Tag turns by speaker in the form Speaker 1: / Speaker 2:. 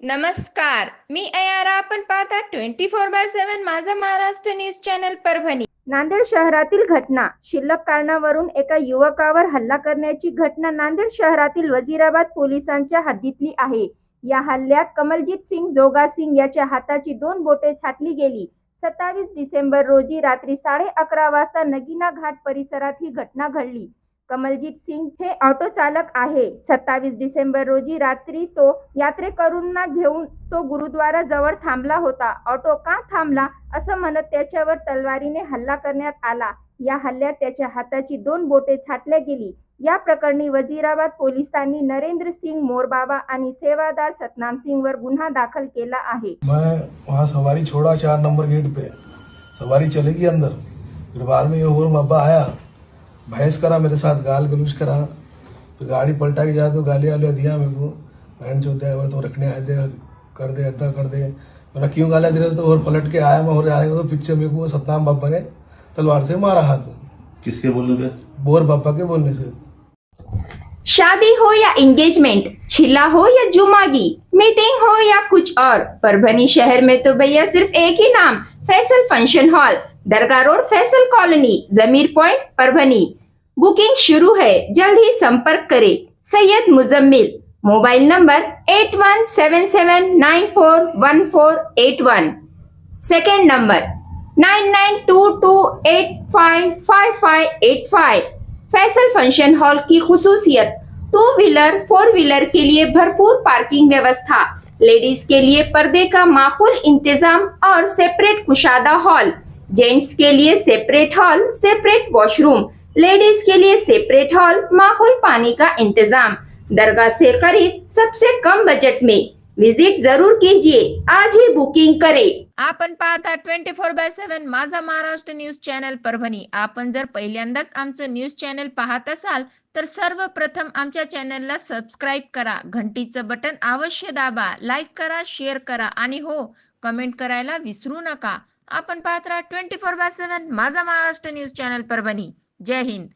Speaker 1: नमस्कार. मी अयारा. आपण पाहता ट्वेंटी फोर बाय सेव्हन माझा महाराष्ट्र न्यूज चॅनल परभणी. नांदेड शहरातील घटना. शिल्लक कारणावरून एका युवकावर हल्ला करण्याची घटना नांदेड शहरातील वजीराबाद पोलिसांच्या हद्दीतली आहे. या हल्ल्यात कमलजीत सिंग जोगा सिंग याच्या हाताची दोन बोटे छाटली गेली. सत्तावीस डिसेंबर रोजी रात्री साडे अकरा वाजता नगीना घाट परिसरात ही घटना घडली. कमलजीत सिंग हे ऑटो चालक आहे. सत्तावीस डिसेंबर रोजी रात्री तो यात्रेकरूंना घेऊन तो गुरुद्वारा जवळ थांबला होता. ऑटो का थांबला असं म्हणत त्याच्यावर तलवारीने हल्ला करण्यात आला. या हल्ल्यात त्याच्या हाताची दोन बोटे छाटल्या गेली. या प्रकरणी वजीराबाद पोलिसांनी नरेंद्र सिंग मोरबाबा आणि सेवादार सतनाम सिंग वर गुन्हा दाखल केला आहे.
Speaker 2: मैं वहाँ सवारी छोड़ा चार नंबर गेट पे। सवारी चलेगी अंदर। फिर बाद में ये और मब्बा आया। भैंस करा मेरे साथ गाल गलूज करा। फिर गाड़ी पलटा के जाए तो गाली वाले दिया मेरे को। बहन चो ड्राइवर तो रखने आए थे कर दे अड्डा कर दे। मैंने क्यों गालियाँ दे रहे तो और पलट के आया मैं और आया तो पीछे मेरे को सतनाम बाबा ने तलवार से मारा हाथ।
Speaker 3: किसके बोलने पे?
Speaker 2: बोर बाबा के बोलने से।
Speaker 1: शादी हो या एंगेजमेंट छिला हो या जुमागी मीटिंग हो या कुछ और परभनी शहर में तो भैया सिर्फ़ एक ही नाम फैसल फ़ंक्शन हॉल दरगाह road Faisal colony, Zameer point Parbhani booking शुरू है, जल्द ही संपर्क करें। Syed Muzammil, mobile number eight one seven seven nine four one four eight one. Second number, nine nine two two eight five five five eight five. Faisal function hall की खसूसियत, two wheeler, four wheeler के लिए भरपूर parking व्यवस्था। Ladies के लिए पर्दे का माकूल इंतज़ाम और सेपरेट कुशादा हॉल। जेंट्स के लिए separate hall separate washroom ladies के लिए सेपरेट हॉल माहौल पानी का इंतजाम। दरगाह से करीब सबसे कम बजट में। विजिट जरूर कीजिए। आज ही बुकिंग करें। आपण पाहता ट्वेंटी फोर बाय सेव्हन माझा महाराष्ट्र न्यूज चॅनल परभणी. आपण जर पहिल्यांदाच आमचं न्यूज चॅनल पाहत असाल तर सर्वप्रथम आमच्या चॅनलला सबस्क्राईब करा. घंटीचं बटन अवश्य दाबा. लाईक करा शेअर करा. आणि हो कमेंट करायला विसरू नका. आपण पाहत राहा ट्वेंटी फोर बाय सेव्हन माझा महाराष्ट्र न्यूज चॅनल परभणी. जय हिंद.